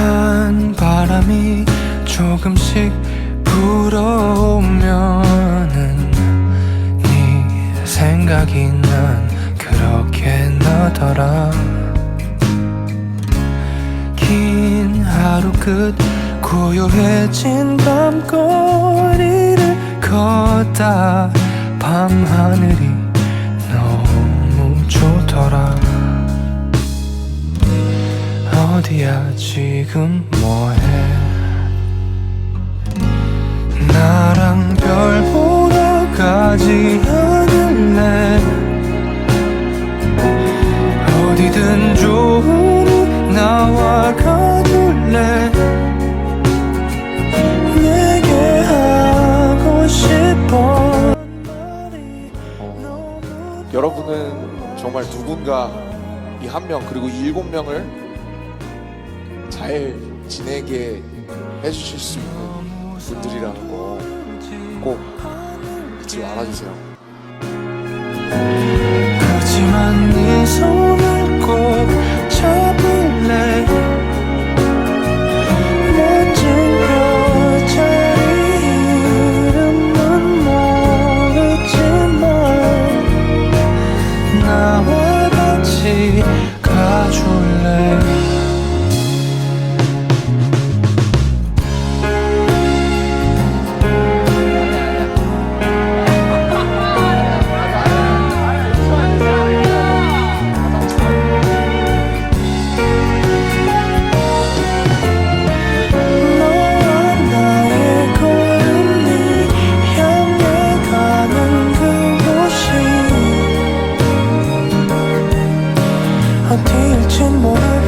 한 바람이 조금씩 불어오면은 네 생각이 난 그렇게 나더라. 긴 하루 끝 고요해진 밤거리를 걷다 밤하늘이 어디야 지금 뭐해? 나랑 별 보러 가지 않을래? 어디든 좋으니 나와 가줄래? 내게 하고 싶어. 너무 여러분은 정말 누군가 이 한 명 그리고 이 일곱 명을 잘 지내게 해주실 수 있는 분들이라는 거 꼭 잊지 말아주세요. 하지만 네 손을 꼭 잡을래 가줄래 어디일진 몰라.